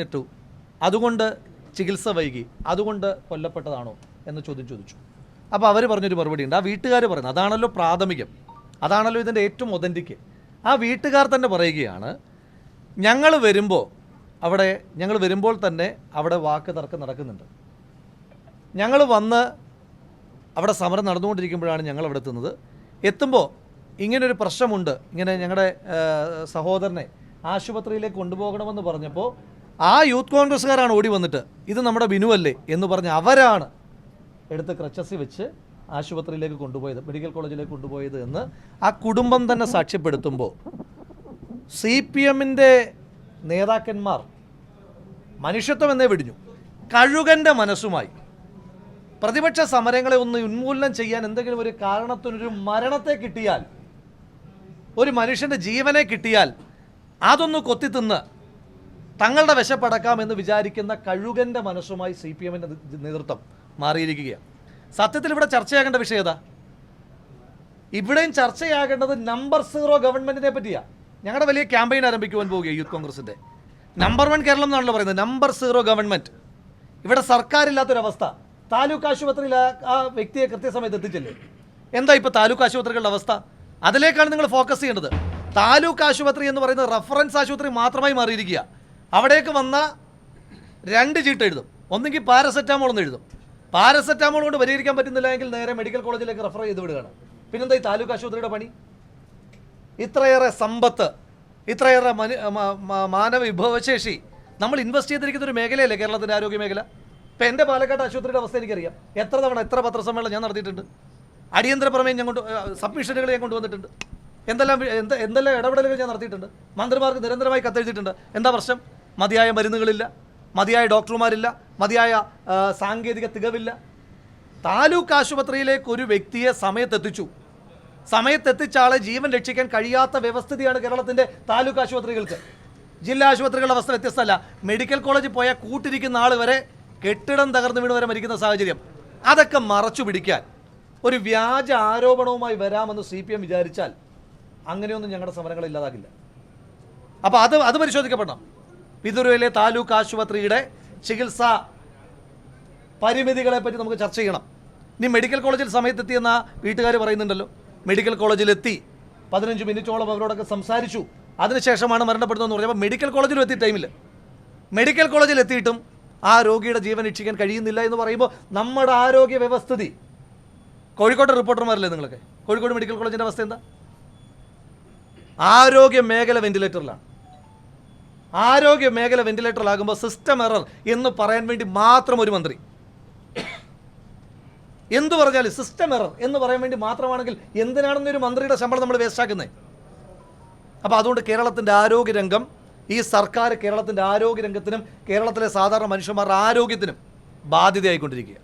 ഇട്ടു അതുകൊണ്ട് ചികിത്സ വൈകി. അതുകൊണ്ട് കൊല്ലപ്പെട്ടതാണോ എന്ന് ചോദ്യം ചോദിച്ചു. അപ്പോൾ അവർ പറഞ്ഞൊരു മറുപടി ഉണ്ട്. ആ വീട്ടുകാർ പറയുന്നത് അതാണല്ലോ പ്രാഥമികം. അതാണല്ലോ ഇതിന്റെ ഏറ്റവും ഒതന്റിക്ക് ആ വീട്ടുകാർ തന്നെ പറയുകയാണ് ഞങ്ങൾ വരുമ്പോൾ അവിടെ ഞങ്ങൾ വരുമ്പോൾ തന്നെ അവിടെ വാക്ക് തർക്കം നടക്കുന്നുണ്ട്. ഞങ്ങൾ വന്ന് അവിടെ സമരം നടന്നുകൊണ്ടിരിക്കുമ്പോഴാണ് ഞങ്ങൾ അവിടെ എത്തുന്നത്. എത്തുമ്പോൾ ഇങ്ങനൊരു പ്രശ്നമുണ്ട്. ഇങ്ങനെ ഞങ്ങളുടെ സഹോദരനെ ആശുപത്രിയിലേക്ക് കൊണ്ടുപോകണമെന്ന് പറഞ്ഞപ്പോൾ ആ യൂത്ത് കോൺഗ്രസ്സുകാരാണ് ഓടി വന്നിട്ട്. ഇത് നമ്മുടെ ബിനുവല്ലേ എന്ന് പറഞ്ഞ് അവരാണ് എടുത്ത് ക്രച്ചസി വെച്ച് ആശുപത്രിയിലേക്ക് കൊണ്ടുപോയത് മെഡിക്കൽ കോളേജിലേക്ക് കൊണ്ടുപോയത് എന്ന് ആ കുടുംബം തന്നെ സാക്ഷ്യപ്പെടുത്തുമ്പോൾ സി പി എമ്മിന്റെ നേതാക്കന്മാർ മനുഷ്യത്വം എന്നേ വെടിഞ്ഞു. കഴുകന്റെ മനസ്സുമായി. പ്രതിപക്ഷ സമരങ്ങളെ ഒന്ന് ഉന്മൂലനം ചെയ്യാൻ എന്തെങ്കിലും ഒരു കാരണത്തിനൊരു മരണത്തെ കിട്ടിയാൽ ഒരു മനുഷ്യന്റെ ജീവനെ കിട്ടിയാൽ അതൊന്ന് കൊത്തിത്തിന്ന് തങ്ങളുടെ വിശപ്പടക്കാമെന്ന് വിചാരിക്കുന്ന കഴുകന്റെ മനസ്സുമായി സി പി എമ്മിന്റെ നേതൃത്വം മാറിയിരിക്കുകയാണ്. സത്യത്തിൽ ഇവിടെ ചർച്ചയാകേണ്ട വിഷയം ഏതാ? ഇവിടെയും ചർച്ചയാകേണ്ടത് നമ്പർ സീറോ ഗവൺമെന്റിനെ പറ്റിയാ. ഞങ്ങളുടെ വലിയ ക്യാമ്പയിൻ ആരംഭിക്കുവാൻ പോവുകയാണ് യൂത്ത് കോൺഗ്രസിന്റെ നമ്പർ വൺ കേരളം എന്നാണല്ലോ പറയുന്നത്. നമ്പർ സീറോ ഗവൺമെന്റ് ഇവിടെ സർക്കാരില്ലാത്തൊരവസ്ഥ. താലൂക്ക് ആശുപത്രിയിൽ ആ- വ്യക്തിയെ കൃത്യസമയത്ത് എത്തിച്ചില്ലേ? എന്താ ഇപ്പോൾ താലൂക്ക് ആശുപത്രികളുടെ അവസ്ഥ? അതിലേക്കാണ് നിങ്ങൾ ഫോക്കസ് ചെയ്യേണ്ടത്. താലൂക്ക് ആശുപത്രി എന്ന് പറയുന്നത് റഫറൻസ് ആശുപത്രി മാത്രമായി മാറിയിരിക്കുക അവിടേക്ക് വന്ന രണ്ട് ചീട്ട് എഴുതും. ഒന്നെങ്കിൽ പാരസെറ്റാമോൾ എന്ന് എഴുതും. പാരസെറ്റാമോൾ കൊണ്ട് പരിഹരിക്കാൻ പറ്റുന്നില്ല എങ്കിൽ നേരെ മെഡിക്കൽ കോളേജിലേക്ക് റെഫർ ചെയ്ത് വിടുകയാണ്. പിന്നെന്താ ഈ താലൂക്ക് ആശുപത്രിയുടെ പണി? ഇത്രയേറെ സമ്പത്ത് ഇത്രയേറെ മനു മാനവ വിഭവശേഷി നമ്മൾ ഇൻവെസ്റ്റ് ചെയ്തിരിക്കുന്ന ഒരു മേഖലയല്ലേ കേരളത്തിന്റെ ആരോഗ്യ മേഖല? ഇപ്പം എന്റെ പാലക്കാട് ആശുപത്രിയുടെ അവസ്ഥ എനിക്കറിയാം. എത്ര തവണ എത്ര പത്രസമ്മേളനം ഞാൻ നടത്തിയിട്ടുണ്ട്. അടിയന്തര പ്രമേയം ഞാൻ കൊണ്ട് സബ്മിഷനുകൾ ഞാൻ കൊണ്ടുവന്നിട്ടുണ്ട്. എന്തെല്ലാം എന്ത് എന്തെല്ലാം ഇടപെടലുകൾ ഞാൻ നടത്തിയിട്ടുണ്ട്. മന്ത്രിമാർക്ക് നിരന്തരമായി കത്തെഴുതിയിട്ടുണ്ട്. എന്താ പ്രശ്നം? മതിയായ മരുന്നുകളില്ല മതിയായ ഡോക്ടർമാരില്ല മതിയായ സാങ്കേതിക തികവില്ല. താലൂക്ക് ആശുപത്രിയിലേക്ക് ഒരു വ്യക്തിയെ സമയത്തെത്തിച്ചു. സമയത്തെത്തിച്ച ആളെ ജീവൻ രക്ഷിക്കാൻ കഴിയാത്ത വ്യവസ്ഥിതിയാണ് കേരളത്തിന്റെ താലൂക്ക് ആശുപത്രികൾക്ക്. ജില്ലാ ആശുപത്രികളുടെ അവസ്ഥ വ്യത്യസ്തമല്ല. മെഡിക്കൽ കോളേജിൽ പോയാൽ കൂട്ടിരിക്കുന്ന ആൾ വരെ കെട്ടിടം തകർന്നു വീണ് വരെ മരിക്കുന്ന സാഹചര്യം. അതൊക്കെ മറച്ചു പിടിക്കാൻ. ഒരു വ്യാജ ആരോപണവുമായി വരാമെന്ന് സി പി എം വിചാരിച്ചാൽ അങ്ങനെയൊന്നും ഞങ്ങളുടെ സമരങ്ങൾ ഇല്ലാതാക്കില്ല അപ്പോൾ അത് അത് പരിശോധിക്കപ്പെടണം. പിതുരുവിലെ താലൂക്ക് ആശുപത്രിയുടെ ചികിത്സാ പരിമിതികളെ പറ്റി നമുക്ക് ചർച്ച ചെയ്യണം. ഇനി മെഡിക്കൽ കോളേജിൽ സമയത്തെത്തിയെന്ന വീട്ടുകാർ പറയുന്നുണ്ടല്ലോ. മെഡിക്കൽ കോളേജിലെത്തി. പതിനഞ്ച് മിനിറ്റോളം അവരോടൊക്കെ സംസാരിച്ചു. അതിനുശേഷമാണ് മരണപ്പെടുന്നതെന്ന് പറഞ്ഞപ്പോൾ മെഡിക്കൽ കോളേജിലും എത്തിയ ടൈമിൽ മെഡിക്കൽ കോളേജിൽ എത്തിയിട്ടും ആ രോഗിയുടെ ജീവൻ രക്ഷിക്കാൻ കഴിയുന്നില്ല എന്ന് പറയുമ്പോൾ നമ്മുടെ ആരോഗ്യ വ്യവസ്ഥിതി. കോഴിക്കോട്ടെ റിപ്പോർട്ടർമാരല്ലേ നിങ്ങളൊക്കെ? കോഴിക്കോട് മെഡിക്കൽ കോളേജിന്റെ അവസ്ഥ എന്താ? ആരോഗ്യ മേഖല വെന്റിലേറ്ററിലാണ്. ആരോഗ്യ മേഖല വെന്റിലേറ്ററിലാകുമ്പോൾ സിസ്റ്റം എറർ എന്ന് പറയാൻ വേണ്ടി മാത്രം ഒരു മന്ത്രി. എന്തു പറഞ്ഞാലും സിസ്റ്റം എറർ എന്ന് പറയാൻ വേണ്ടി മാത്രമാണെങ്കിൽ എന്തിനാണെന്ന് ഒരു മന്ത്രിയുടെ ശമ്പളം നമ്മൾ വേസ്റ്റാക്കുന്നത് അപ്പോൾ അതുകൊണ്ട് കേരളത്തിന്റെ ആരോഗ്യരംഗം ഈ സർക്കാർ കേരളത്തിന്റെ ആരോഗ്യരംഗത്തിനും കേരളത്തിലെ സാധാരണ മനുഷ്യന്മാരുടെ ആരോഗ്യത്തിനും ബാധ്യതയായിക്കൊണ്ടിരിക്കുക